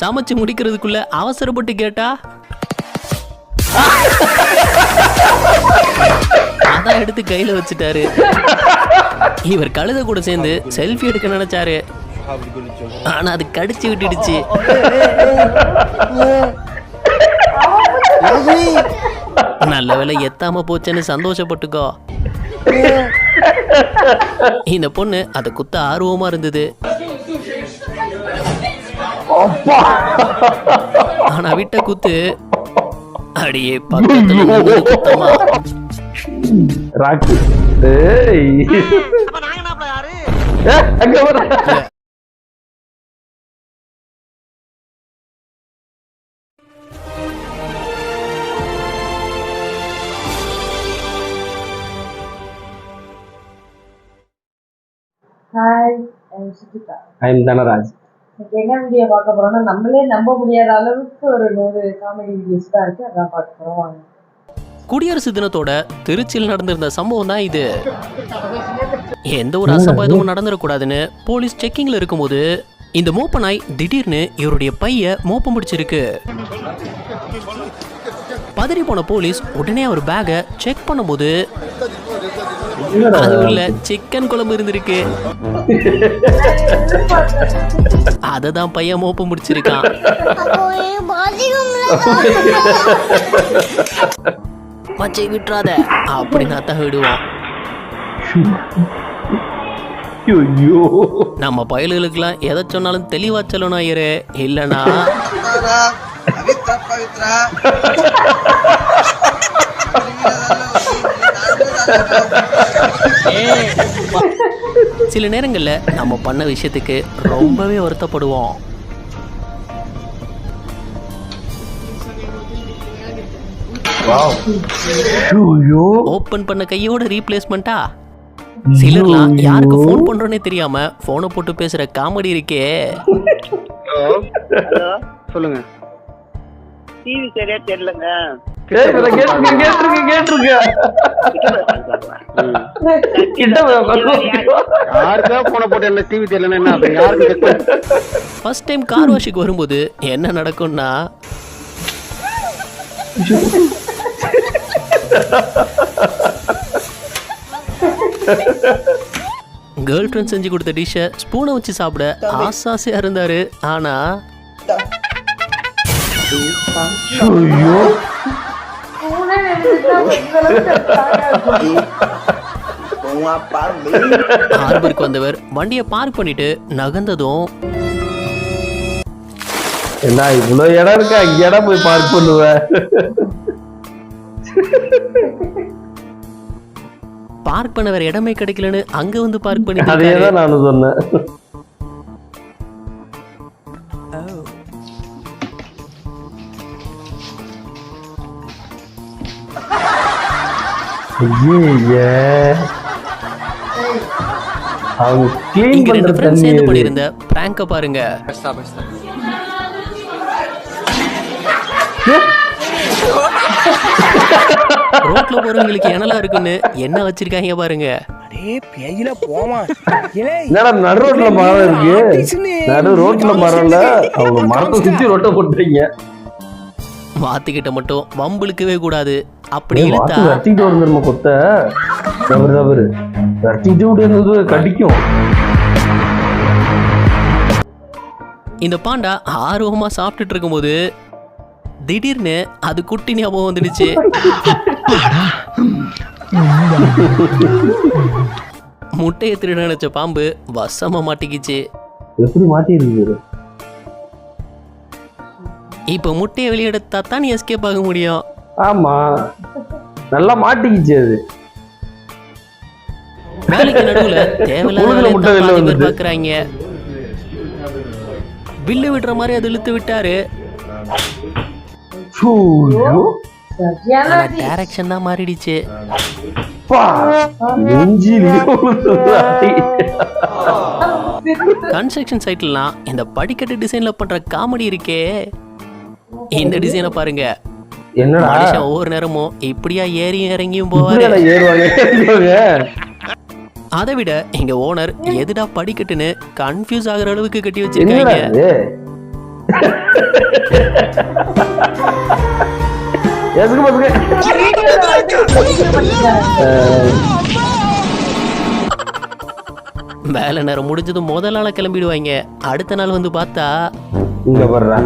சமைச்சு முடிக்கிறதுக்குள்ள அவசரப்பட்டு கேட்டா? அதான் எடுத்து கையில வச்சுட்டாரு. இவர் கழுத கூட சேர்ந்து செல்ஃபி எடுக்க நினைச்சாரு. ஆனா அது கடிச்சு விட்டுடுச்சு. நல்ல வேலை எத்தாம போச்சேன்னு சந்தோஷப்பட்டுக்கோ. இந்த பொண்ணு அதை குத்த ஆர்வமா இருந்தது. ஆனா விட்ட குத்து அடியே ராக்கு. அங்க வர ஐம் தனராஜ். என்ன வீடியோ பார்க்க போறோம்னா நம்மளே நம்ப முடியாத அளவுக்கு ஒரு நூறு காமெடி வீடியோஸ் தான் இருக்கு. அதான் பார்க்க போறோம். வாங்க குடியரசு தினத்தோட திருச்சியில் நடந்திருந்த சம்பவம் தான் இது. எந்த ஒரு அசம்பாவிதமும் நடந்துடக்கூடாதுன்னு போலீஸ் செக்கிங்ல இருக்கும்போது இந்த மோப்ப நாய் திடீர்னு இவருடைய பைய மோப்பம் பிடிச்சிருக்கு. பதறி போன போலீஸ் உடனே அவர் பேக்கை செக் பண்ணும்போது அது உள்ள சிக்கன் குழம்பு இருந்திருக்கு. அதை தான் பையன் மோப்ப முடிச்சிருக்கான். மச்சை விட்டுறாத அப்படின்னா தான் விடுவான். ஐயோ. நம்ம பயலுகளுக்கெல்லாம் எதை சொன்னாலும் தெளிவா சொல்லணும் ஐயரு இல்லனா பவித்ரா சில நேரங்கள்ல நம்ம பண்ண விஷயத்துக்கு ரொம்பவே வருத்தப்படுவோம். ஐயோ. ஓபன் பண்ண கையோட ரீப்ளேஸ்மெண்ட்டா சிலர்லாம் யாருக்கு ஃபோன் பண்றோன்னே தெரியாம போனை போட்டு பேசுற காமெடி இருக்கே. சொல்லுங்க. டிவி சரியா தெரியலங்க. ஃபர்ஸ்ட் டைம் கார் வாஷுக்கு வரும்போது என்ன நடக்கும்னா? கேர்ள் ஃப்ரெண்ட் செஞ்சு கொடுத்த டிஷ்ஷை ஸ்பூனை வச்சு சாப்பிட ஆசாசியா இருந்தாரு. ஆனா ஐயோ. ஹார்பருக்கு வந்தவர் வண்டியை பார்க் பண்ணிட்டு நகர்ந்ததும். என்ன இவ்வளவு இடம் இருக்கு? அங்க இடம் போய் பார்க் பண்ணுவேன் பார்க் பண்ண வேற இடமே கிடைக்கலன்னு அங்க வந்து பார்க் அதே பண்ணி தான் நானும் சொன்னேன். ஐயே அவங்க கிளீன் பண்ற தண்ணி சேர்ந்து பிராங்க. பாருங்க ரோட்ல போறவங்களுக்கு எனலா இருக்குன்னு என்ன வச்சிருக்காங்க பாருங்க. என்னடா நடு ரோட்ல மரம் இருக்கு? நடு ரோட்ல மரம்ல அவங்க மரத்தை சுத்தி ரோட்டை போட்டுறீங்க வாத்துக்கிட்ட மட்டும் வம்பிழுக்கவே கூடாது. அப்படி இழுத்தா? விரட்டிட்டு வரும் தெரியுமா கொத்த? தவறு தவறு. விரட்டிட்டு விடுறது கடிக்கும். இந்த பாண்டா ஆர்வமா சாப்பிட்டுட்டு இருக்கும்போது திடீர்னு அது குட்டி ஞாபகம் வந்துடுச்சு. முட்டையை திருட நினைச்ச பாம்பு வசமா மாட்டிக்கிச்சு. எப்படி மாட்டி இருக்குது இப்போ முட்டையை வெளியெடுத்தா தான் நீ எஸ்கேப் ஆக முடியும். ஆமா. நல்லா மாட்டிக்கிச்சு அது. வேலைக்கு நடுவுல தேவையில்லாத உழுதுல வேலையை முட்டை தான் வெளில பாதி பேர் வந்தது. பார்க்கறாங்க வில்லு விடுற மாதிரி அது இழுத்து விட்டாரு. டைரக்ஷன் தான் மாறிடுச்சு. கன்ஸ்ட்ரக்ஷன் சைட்லாம் இந்த படிக்கட்டு டிசைன்ல பண்ற காமெடி இருக்கே. இந்த டிசைனை பாருங்க. என்னடா? ஒவ்வொரு நேரமும் இப்படியா ஏறியும் இறங்கியும் போவாரு. ஏறுவாங்க. அதை விட எங்க ஓனர் எதுடா படிக்கட்டுன்னு கன்ஃபியூஸ் ஆகுற அளவுக்கு கட்டி வச்சிருக்காங்க. வேலை நேரம் முடிஞ்சதும் முதல் நாள கிளம்பிடுவாங்க. அடுத்த நாள் வந்து பார்த்தா இங்க வர்றா.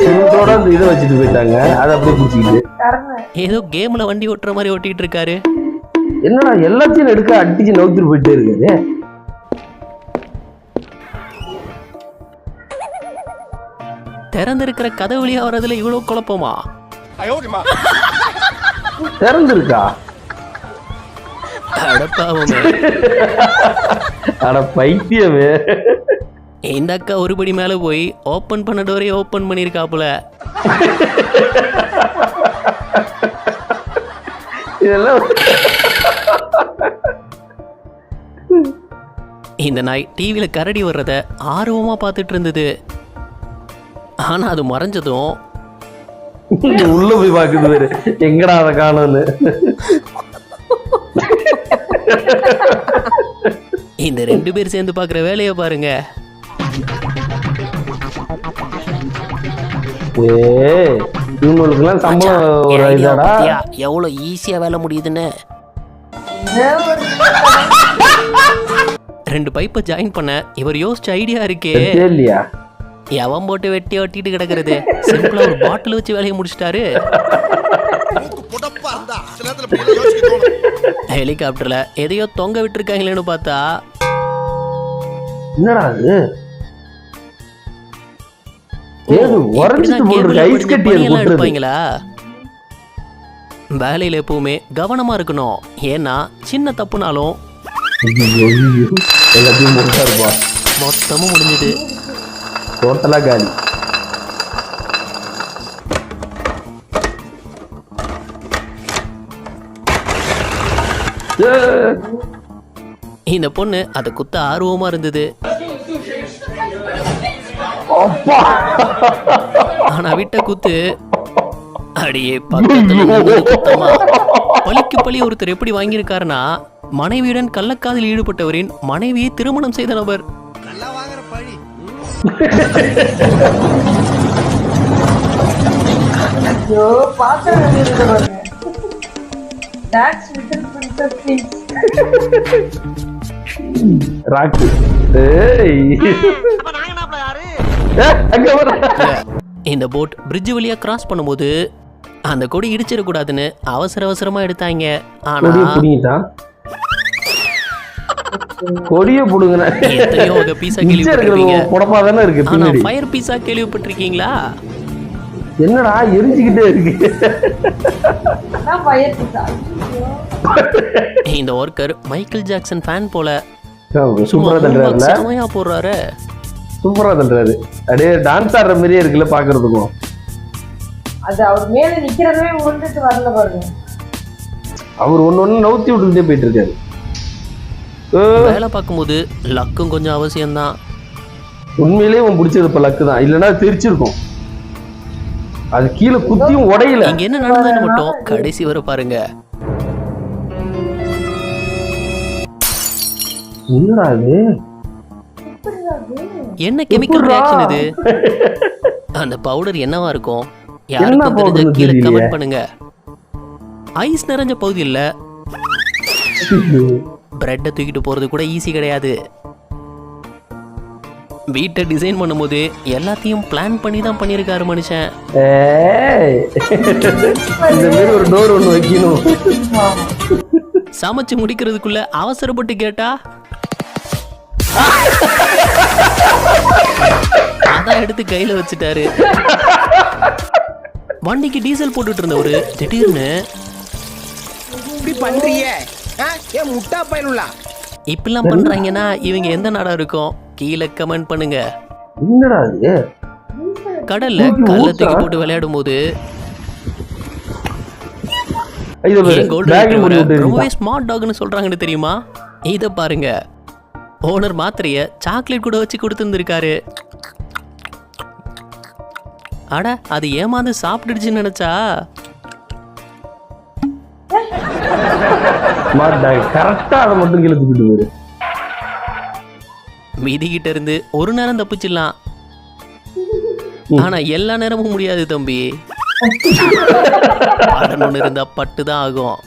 சிவத்தோட அந்த இதை வச்சுட்டு போயிட்டாங்க. அதை அப்படியே பிடிச்சிக்கிட்டு. ஏதோ கேம்ல வண்டி ஓட்டுற மாதிரி ஓட்டிட்டு இருக்காரு. என்னடா எல்லாத்தையும் எடுக்க அடிச்சு நவுத்திட்டு போயிட்டே இருக்காரு. திறந்திருக்கிற கதை வழியா வர்றதுல இவ்வளவு குழப்பமா? திறந்துருக்கா? அட பைத்தியமே. இந்த அக்கா ஒருபடி மேல போய் ஓபன் பண்ண டோரே ஓபன் பண்ணிருக்காப்புல இதெல்லாம் இந்த நாய் டிவியில கரடி வர்றத ஆர்வமா பார்த்துட்டு இருந்தது. ஆனா அது மறைஞ்சதும் உள்ள போய் பாக்குது வேறு எங்கடா அதை காணும்னு இந்த ரெண்டு பேர் சேர்ந்து பார்க்குற வேலையை பாருங்க. ஏ இவங்களுக்கு எல்லாம் சம்பளம் இதாடா எவ்வளோ வேலை முடியுதுன்னு? ரெண்டு பைப்பை ஜாயின் பண்ண இவர் யோசிச்ச ஐடியா இருக்கே. இல்லையா எவன் போட்டு வெட்டி வெட்டிட்டு கிடக்குறது? சிம்பிளா ஒரு பாட்டில் வச்சு வேலையை முடிச்சிட்டாரு. ஹெலிகாப்டர்ல எதையோ தொங்க விட்டுருக்காங்களேன்னு பார்த்தா. என்னடா அது? எடுப்பாங்களா? வேலையில எப்பவுமே கவனமா இருக்கணும். ஏன்னா சின்ன தப்புனாலும். எல்லாத்தையும் இருப்பா. மொத்தமும் முடிஞ்சது. காலி. இந்த பொண்ணு அதை குத்த ஆர்வமா இருந்தது. ஆனா விட்ட குத்து அடியே பழிக்கு பழி ஒருத்தர் எப்படி வாங்கியிருக்காருன்னா மனைவியுடன் கள்ளக்காதலில் ஈடுபட்டவரின் மனைவியை திருமணம் செய்த நபர் ராக்கு. ஏய். இந்த போட் பிரிட்ஜ் வழியா கிராஸ் பண்ணும்போது அந்த கொடி இடிச்சிடக்கூடாதுன்னு அவசர அவசரமா எடுத்தாங்க. ஆனா கொடிய புடுங்கின. எத்தனையோ வகை பீஸா இருக்கு ஆனா ஃபயர் கேள்விப்பட்டிருக்கீங்களா? என்னடா எரிஞ்சுக்கிட்டே இருக்கு. அதான் ஃபயர் பிசா இந்த ஒர்க்கர் மைக்கேல் ஜாக்சன் ஃபேன் போல சும்மா போடுறாரு. சூப்பரா தள்ளுறாரு. அப்படியே டான்ஸ் ஆடுற மாதிரியே இருக்குல்ல பாக்குறதுக்கும். அது அவர் மேல நிக்கிறதுமே உருண்டுட்டு வரல பாருங்க. அவர் ஒண்ணு ஒண்ணு நவுத்தி விட்டுக்கிட்டே போயிட்டு இருக்காரு வேலை பார்க்கும்போது லக்கும் கொஞ்சம் அவசியம்தான். உண்மையிலேயே உன் பிடிச்சது இப்ப லக்கு தான். இல்லைன்னா தெரிச்சிருக்கும் அது கீழே குத்தியும் உடையல. இங்க என்ன நடந்ததுன்னு மட்டும் கடைசி வரை பாருங்க. என்னடா இது? என்ன கெமிக்கல்? ரியாக்ஷன் இது? அந்த பவுடர் என்னவா இருக்கும்? யாருக்கும் தெரிஞ்ச கீழே. கமெண்ட் பண்ணுங்க. ஐஸ் நிறைஞ்ச பகுதியில் பிரெட்டை தூக்கிட்டு போறது கூட ஈஸி கிடையாது. வீட்டை டிசைன் பண்ணும்போது எல்லாத்தையும் பிளான் பண்ணி தான் பண்ணியிருக்காரு மனுஷன். சமைச்சு முடிக்கிறதுக்குள்ள அவசரப்பட்டு கேட்டா? அதான் எடுத்து கையில வச்சுட்டாரு. வண்டிக்கு டீசல் போட்டுட்டு இருந்தவரு திடீர்னு இப்படி பண்றிய ஏன் முட்டா பயனுள்ளா? இப்படிலாம் பண்றாங்கன்னா இவங்க எந்த நாடா இருக்கும்? கீழே கமெண்ட் பண்ணுங்க. என்னடா இது? கடல்ல கல்ல? தூக்கி போட்டு விளையாடும் போது ரொம்பவே. ஸ்மார்ட் டாக்னு சொல்றாங்கன்னு தெரியுமா? இத பாருங்க. ஓனர் மாத்திரைய சாக்லேட் கூட வச்சு கொடுத்துருந்துருக்காரு. அட அது ஏமாந்து சாப்பிட்டுடுச்சுன்னு நினைச்சா? ஆ அதை மட்டும் கீழே தூக்கிட்டு போயிரு. விதிகிட்ட இருந்து ஒரு நேரம் தப்பிச்சிடலாம். ஆனா எல்லா நேரமும் முடியாது தம்பி. படணும்னு இருந்தா பட்டு தான் ஆகும்.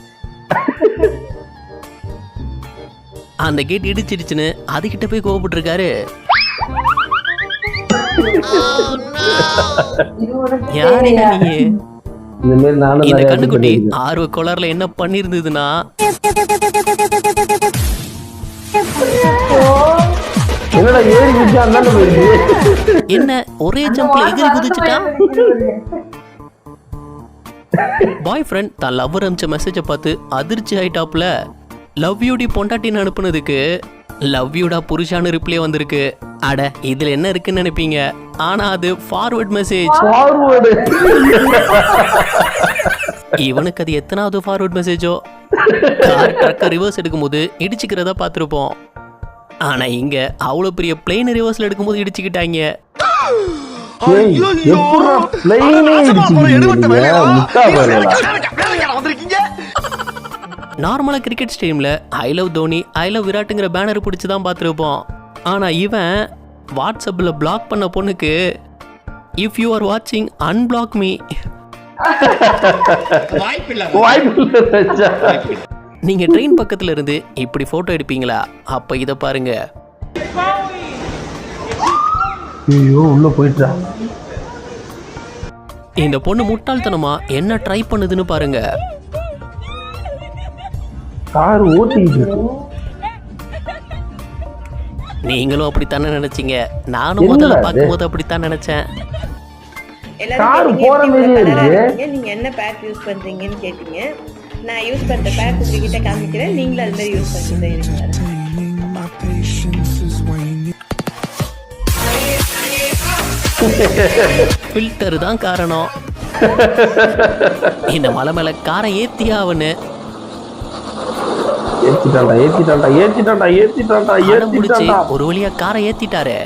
அந்த கேட் இடிச்சிடுச்சுன்னு அதுகிட்ட போய் கோவப்பட்டு இருக்காரு இது உனக்கு யாருங்க? நீங்க இந்த கண்ணுக்குட்டி. ஆர்வ கோளாறுல என்ன பண்ணிருந்ததுன்னா என்ன ஒரே ஜம்ப்ல எகிரி குதிச்சுட்டா? பாய் ஃப்ரெண்ட் தான் லவ்வர் அமிச்ச மெசேஜை பார்த்து அதிர்ச்சி ஆயிட்டாப்ல லவ் யூடி பொண்டாட்டின்னு அனுப்புனதுக்கு லவ் யூடா புருஷான்னு ரிப்ளை வந்திருக்கு அட இதுல என்ன இருக்குன்னு நினைப்பீங்க ஆனா அது ஃபார்வர்ட் மெசேஜ் ஃபார்வர்டு இவனுக்கு அது எத்தனாவது ஃபார்வர்ட் மெசேஜோ கார் ட்ரக்கை ரிவர்ஸ் எடுக்கும்போது இடிச்சுக்கிறதா பார்த்துருப்போம் ஆனா இங்க அவ்வளோ பெரிய பிளேன் ரிவர்ஸ்ல எடுக்கும்போது இடிச்சுக்கிட்டாங்க முட்டா பாருங்களா வந்திருக்கீங்க நார்மலா cricket ஸ்டேடியம்ல I love Dhoni I love விராட்டுங்கிற banner பிடிச்சி தான் பார்த்துருப்போம். ஆனா இவன் வாட்ஸ்அப்பில் பிளாக் பண்ண பொண்ணுக்கு இஃப் யூ ஆர் வாட்சிங் அன்பிளாக் மீ. நீங்க ட்ரெயின் பக்கத்துல இருந்து இப்படி போட்டோ எடுப்பீங்களா? அப்ப இத பாருங்க. ஐயோ உள்ள போயிட்டா. இந்த பொண்ணு முட்டாள்தனமா என்ன ட்ரை பண்ணுதுன்னு பாருங்க. கார் ஓட்டிக்கிட்டு இருக்கு. நீங்களும் அப்படித்தானே நினைச்சீங்க? நானும் முதல்ல? பார்க்கும்போது அப்படித்தான் நினைச்சேன். கார் போற மாதிரியே இருக்கு. நீங்க என்ன பேக் யூஸ் பண்றீங்கன்னு கேட்டீங்க. நான் யூஸ் பண்ற பேக் உங்ககிட்ட காமிக்கிறேன் நீங்களும் அது மாதிரி யூஸ் பண்ணிட்டு ஃபில்டர் தான் காரணம். இந்த மலை மேல காரை ஏத்தியா அவனு ஏத்திட்டான்டா ஏத்திட்டான்டா ஏத்திட்டான்டா ஏத்திட்டான்டா ஏத்திட்டான்டா. ஒரு வழியா காரை ஏத்திட்டாரு?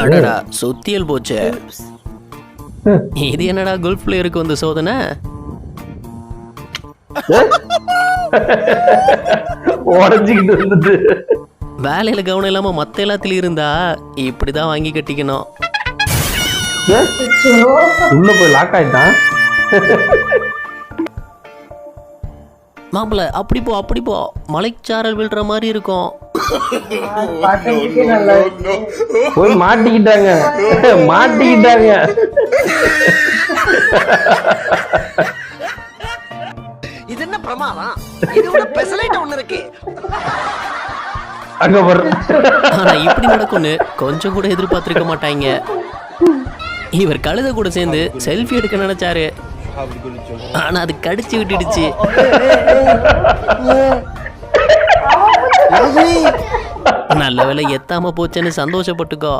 அடடா சுத்தியல் போச்சு. இது என்னடா கோல்ஃப் பிளேயருக்கு வந்து சோதனை? உடஞ்சிக்கிட்டு இருந்தது வேலையில கவனம் இல்லாம மத்த எல்லாத்துலயும் இருந்தா இப்படிதான் வாங்கி கட்டிக்கணும். உள்ள போய் லாக் ஆயிட்டான். மாப்பிள்ள அப்படி போ அப்படி போ. மலைச்சாரல் விழுற மாதிரி இருக்கும். போய் மாட்டிக்கிட்டாங்க. மாட்டிக்கிட்டாங்க. இது என்ன பிரமாதம்? இது விட பெசலைட் ஒண்ணு இருக்கு. அங்க வர ஆனா இப்படி நடக்கும்னு கொஞ்சம் கூட எதிர்பார்த்திருக்க மாட்டாங்க. இவர் கழுத கூட சேர்ந்து செல்ஃபி எடுக்க நினைச்சாரு. ஆனா அது கடிச்சு விட்டுடுச்சு. நல்ல வேளை எத்தாம போச்சுன்னு சந்தோஷப்பட்டுக்கோ.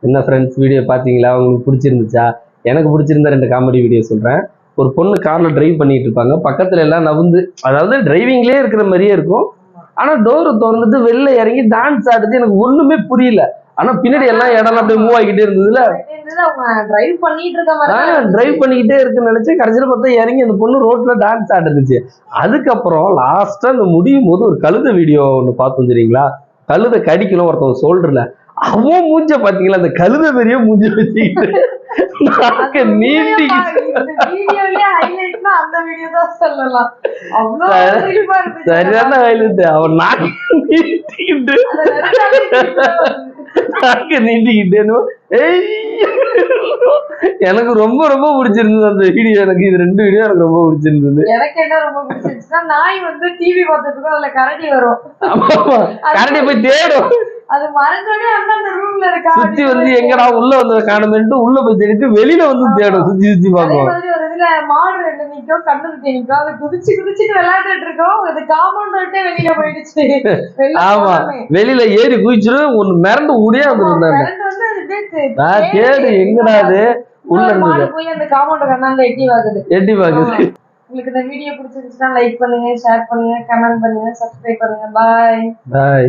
என்ன ஃப்ரெண்ட்ஸ் வீடியோ பார்த்தீங்களா? உங்களுக்கு பிடிச்சிருந்துச்சா? எனக்கு பிடிச்சிருந்த ரெண்டு காமெடி வீடியோ சொல்கிறேன் ஒரு பொண்ணு காரில் டிரைவ் பண்ணிட்டு இருப்பாங்க. பக்கத்துல எல்லாம் நவுந்து அதாவது டிரைவிங்லேயே இருக்கிற மாதிரியே இருக்கும். ஆனால் டோரை திறந்துட்டு வெளில இறங்கி டான்ஸ் ஆடுது எனக்கு ஒன்றுமே புரியல. ஆனால் பின்னாடி எல்லாம் இடம் அப்படியே மூவ் ஆகிக்கிட்டே இருந்ததுல. டிரைவ் இருக்க பண்ணிக்கிட்டே இருக்குன்னு நினைச்சேன் கடைசியில் பார்த்தா இறங்கி அந்த பொண்ணு ரோட்ல டான்ஸ் ஆடுனுச்சு அதுக்கப்புறம் லாஸ்டா அந்த முடியும் போது ஒரு கழுத வீடியோ ஒன்று பார்த்தோம் தெரியுங்களா? கழுத கடிக்கணும் ஒருத்தவங்க சோல்டர்ல அவன் மூஞ்ச பாத்தீங்களா அந்த கழுத பெரிய மூஞ்ச வச்சுக்கிட்டு. சரியான அவன் நாக்க நீட்டிக்கிட்டு அதை நினைச்சாலே சிரிப்பா வருது. நாக்க நீட்டிக்கிட்டு என்னமோ, ஏய்! எனக்கு ரொம்ப ரொம்ப பிடிச்சிருந்தது அந்த வீடியோ எனக்கு இது ரெண்டு வீடியோ எனக்கு ரொம்ப பிடிச்சிருந்தது. எனக்கு என்ன ரொம்ப பிடிச்சிருச்சுன்னா நாய் வந்து டிவி பார்த்துட்டு அதுல கரடி வரும். கரடி போய் தேடும். அது மறைஞ்சோடனே அந்த ரூம்ல இருக்கா சுத்தி வந்து எங்கடா உள்ள வந்து காணுமேன்ட்டு உள்ள போய் தேடிட்டு வெளியில வந்து தேடும் சுத்தி சுத்தி பார்க்கும் இதுல மாடு ரெண்டு நிக்கும் கண்ணு குட்டி நிக்கும். அது குதிச்சு குதிச்சுட்டு விளையாண்டுட்டு இருக்கோம். அது காம்பவுண்ட் விட்டே வெளியில போயிடுச்சு. ஆமா. வெளியில ஏறி குதிச்சிடும் ஒண்ணு மிரண்டு ஊடியே வந்துருந்தாங்க கரண்ட் வந்து அது அப்படியே தே- நான் தேடு எங்கடா அது? உள்ள இருந்தது. போய் அந்த காம்பவுண்ட் கண்ணாண்ட எட்டி வாங்குது எட்டி பாக்குது உங்களுக்கு இந்த வீடியோ பிடிச்சிருந்துச்சுன்னா லைக் பண்ணுங்க ஷேர் பண்ணுங்க கமெண்ட் பண்ணுங்க சப்ஸ்கிரைப் பண்ணுங்க. பாய் பாய்